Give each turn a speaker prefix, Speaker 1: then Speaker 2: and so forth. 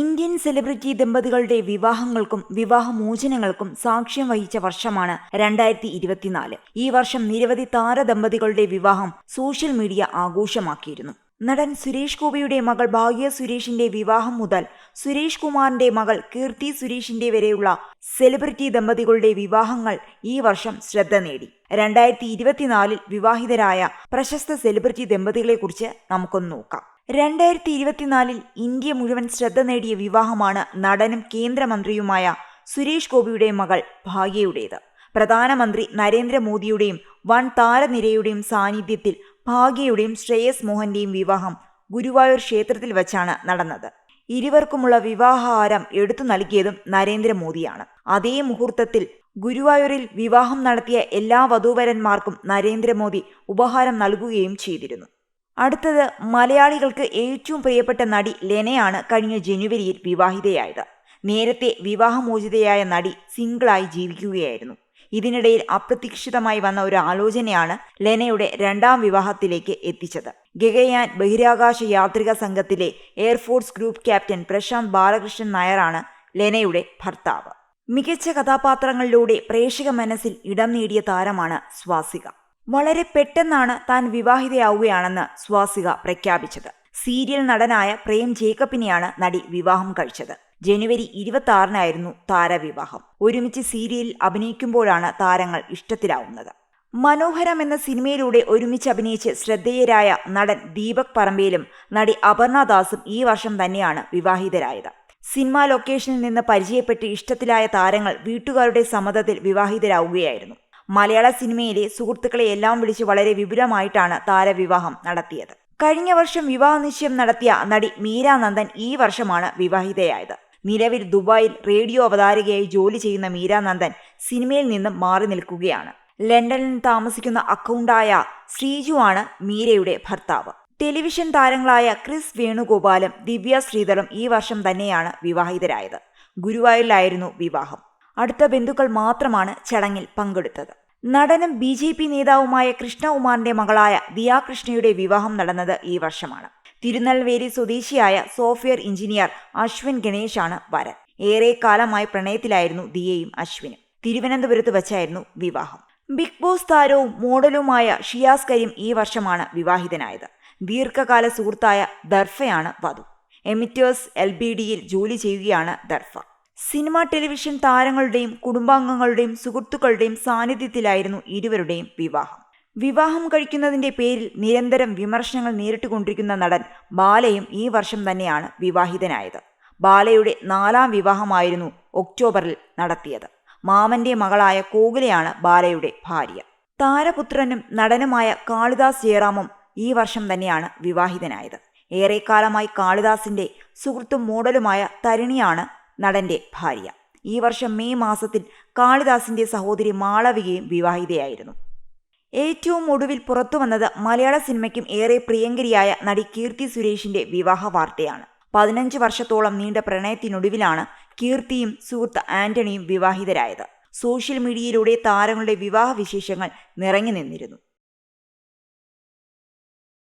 Speaker 1: Indian celebrity ദമ്പതികളുടെ വിവാഹങ്ങൾക്കും വിവാഹമോചനങ്ങൾക്കും സാക്ഷ്യം വഹിച്ച വർഷമാണ് രണ്ടായിരത്തി ഇരുപത്തിനാല് ഈ വർഷം നിരവധി താരദമ്പതികളുടെ വിവാഹം സോഷ്യൽ മീഡിയ ആഘോഷമാക്കിയിരുന്നു. നടൻ സുരേഷ് ഗോപിയുടെ മകൾ ഭാഗ്യ സുരേഷിന്റെ വിവാഹം മുതൽ സുരേഷ് കുമാറിന്റെ മകൾ കീർത്തി സുരേഷിന്റെ വരെയുള്ള സെലിബ്രിറ്റി ദമ്പതികളുടെ വിവാഹങ്ങൾ ഈ വർഷം ശ്രദ്ധ നേടി. രണ്ടായിരത്തി ഇരുപത്തിനാലിൽ വിവാഹിതരായ പ്രശസ്ത സെലിബ്രിറ്റി ദമ്പതികളെക്കുറിച്ച് നമുക്കൊന്ന് നോക്കാം. രണ്ടായിരത്തി ഇരുപത്തിനാലിൽ ഇന്ത്യ മുഴുവൻ ശ്രദ്ധ നേടിയ വിവാഹമാണ് നടനും കേന്ദ്രമന്ത്രിയുമായ സുരേഷ് ഗോപിയുടെ മകൾ ഭാഗ്യയുടേത്. പ്രധാനമന്ത്രി നരേന്ദ്രമോദിയുടെയും വൻ താരനിരയുടെയും സാന്നിധ്യത്തിൽ ഭാഗ്യയുടെയും ശ്രേയസ് മോഹന്റെയും വിവാഹം ഗുരുവായൂർ ക്ഷേത്രത്തിൽ വച്ചാണ് നടന്നത്. ഇരുവർക്കുമുള്ള വിവാഹാരം എടുത്തു നൽകിയതും നരേന്ദ്രമോദിയാണ്. അതേ മുഹൂർത്തത്തിൽ ഗുരുവായൂരിൽ വിവാഹം നടത്തിയ എല്ലാ വധൂവരന്മാർക്കും നരേന്ദ്രമോദി ഉപഹാരം നൽകുകയും ചെയ്തിരുന്നു. അടുത്തത് മലയാളികൾക്ക് ഏറ്റവും പ്രിയപ്പെട്ട നടി ലെനയാണ് കഴിഞ്ഞ ജനുവരിയിൽ വിവാഹിതയായത്. നേരത്തെ വിവാഹമോചിതയായ നടി സിംഗിളായി ജീവിക്കുകയായിരുന്നു. ഇതിനിടയിൽ അപ്രതീക്ഷിതമായി വന്ന ഒരു ആലോചനയാണ് ലെനയുടെ രണ്ടാം വിവാഹത്തിലേക്ക് എത്തിച്ചത്. ഗഗയാൻ ബഹിരാകാശ യാത്രിക സംഘത്തിലെ air force group captain Prashanth Balakrishnan നായറാണ് ലെനയുടെ ഭർത്താവ്. മികച്ച കഥാപാത്രങ്ങളിലൂടെ പ്രേക്ഷക മനസ്സിൽ ഇടം നേടിയ താരമാണ് സ്വാസിക. വളരെ പെട്ടെന്നാണ് താൻ വിവാഹിതയാവുകയാണെന്ന് സ്വാസിക പ്രഖ്യാപിച്ചത്. സീരിയൽ നടനായ പ്രേം ജേക്കബിനെയാണ് നടി വിവാഹം കഴിച്ചത്. ജനുവരി ഇരുപത്തി ആറിനായിരുന്നു താരവിവാഹം. ഒരുമിച്ച് സീരിയലിൽ അഭിനയിക്കുമ്പോഴാണ് താരങ്ങൾ ഇഷ്ടത്തിലാവുന്നത്. മനോഹരം എന്ന സിനിമയിലൂടെ ഒരുമിച്ച് അഭിനയിച്ച് ശ്രദ്ധേയരായ നടൻ ദീപക് പറമ്പേലും നടി അപർണ ദാസും ഈ വർഷം തന്നെയാണ് വിവാഹിതരായത്. സിനിമാ ലൊക്കേഷനിൽ നിന്ന് പരിചയപ്പെട്ട് ഇഷ്ടത്തിലായ താരങ്ങൾ വീട്ടുകാരുടെ സമ്മതത്തിൽ വിവാഹിതരാവുകയായിരുന്നു. മലയാള സിനിമയിലെ സുഹൃത്തുക്കളെ എല്ലാം വിളിച്ച് വളരെ വിപുലമായിട്ടാണ് താരവിവാഹം നടത്തിയത്. കഴിഞ്ഞ വർഷം വിവാഹ നിശ്ചയം നടത്തിയ നടി മീര നന്ദൻ ഈ വർഷമാണ് വിവാഹിതയായത്. നിലവിൽ ദുബായിൽ റേഡിയോ അവതാരകയായി ജോലി ചെയ്യുന്ന മീര നന്ദൻ സിനിമയിൽ നിന്നും മാറി നിൽക്കുകയാണ്. ലണ്ടനിൽ താമസിക്കുന്ന അക്കൗണ്ടായ ശ്രീജു ആണ് മീരയുടെ ഭർത്താവ്. ടെലിവിഷൻ താരങ്ങളായ ക്രിസ് വേണുഗോപാലും ദിവ്യ ശ്രീധറും ഈ വർഷം തന്നെയാണ് വിവാഹിതരായത്. ഗുരുവായൂരിലായിരുന്നു വിവാഹം. അടുത്ത ബന്ധുക്കൾ മാത്രമാണ് ചടങ്ങിൽ പങ്കെടുത്തത്. നടനും ബി ജെ പി നേതാവുമായ കൃഷ്ണകുമാറിന്റെ മകളായ ദിയ കൃഷ്ണയുടെ വിവാഹം നടന്നത് ഈ വർഷമാണ്. തിരുനെൽവേലി സ്വദേശിയായ സോഫ്റ്റ്വെയർ എഞ്ചിനീയർ അശ്വിൻ ഗണേശാണ് വരൻ. ഏറെ കാലമായി പ്രണയത്തിലായിരുന്നു ദിയയും അശ്വിനും. തിരുവനന്തപുരത്ത് വച്ചായിരുന്നു വിവാഹം. ബിഗ് ബോസ് താരവും മോഡലുമായ ഷിയാസ് കരീം ഈ വർഷമാണ് വിവാഹിതനായത്. ദീർഘകാല സുഹൃത്തായ ദർഫയാണ് വധു. എമിറ്റേഴ്സ് എൽ ബി ഡിയിൽ ജോലി ചെയ്യുകയാണ് ദർഫ. സിനിമ ടെലിവിഷൻ താരങ്ങളുടെയും കുടുംബാംഗങ്ങളുടെയും സുഹൃത്തുക്കളുടെയും സാന്നിധ്യത്തിലായിരുന്നു ഇരുവരുടെയും വിവാഹം. വിവാഹം കഴിക്കുന്നതിന്റെ പേരിൽ നിരന്തരം വിമർശനങ്ങൾ നേരിട്ടുകൊണ്ടിരിക്കുന്ന നടൻ ബാലയും ഈ വർഷം തന്നെയാണ് വിവാഹിതനായത്. ബാലയുടെ നാലാം വിവാഹമായിരുന്നു ഒക്ടോബറിൽ നടത്തിയത്. മാമന്റെ മകളായ കോകുലയാണ് ബാലയുടെ ഭാര്യ. താരപുത്രനും നടനുമായ കാളിദാസ് ജയറാമും ഈ വർഷം തന്നെയാണ് വിവാഹിതനായത്. ഏറെക്കാലമായി കാളിദാസിന്റെ സുഹൃത്തും മോഡലുമായ തരുണിയാണ് നടന്റെ ഭാര്യ. ഈ വർഷം മെയ് മാസത്തിൽ കാളിദാസിന്റെ സഹോദരി മാളവികയും വിവാഹിതയായിരുന്നു. ഏറ്റവും ഒടുവിൽ പുറത്തു വന്നത് മലയാള സിനിമയ്ക്കും ഏറെ പ്രിയങ്കരിയായ നടി കീർത്തി സുരേഷിന്റെ വിവാഹ വാർത്തയാണ്. പതിനഞ്ച് വർഷത്തോളം നീണ്ട പ്രണയത്തിനൊടുവിലാണ് കീർത്തിയും സുഹൃത്ത് ആന്റണിയും വിവാഹിതരായത്. സോഷ്യൽ മീഡിയയിലൂടെ താരങ്ങളുടെ വിവാഹ വിശേഷങ്ങൾ നിറഞ്ഞു നിന്നിരുന്നു.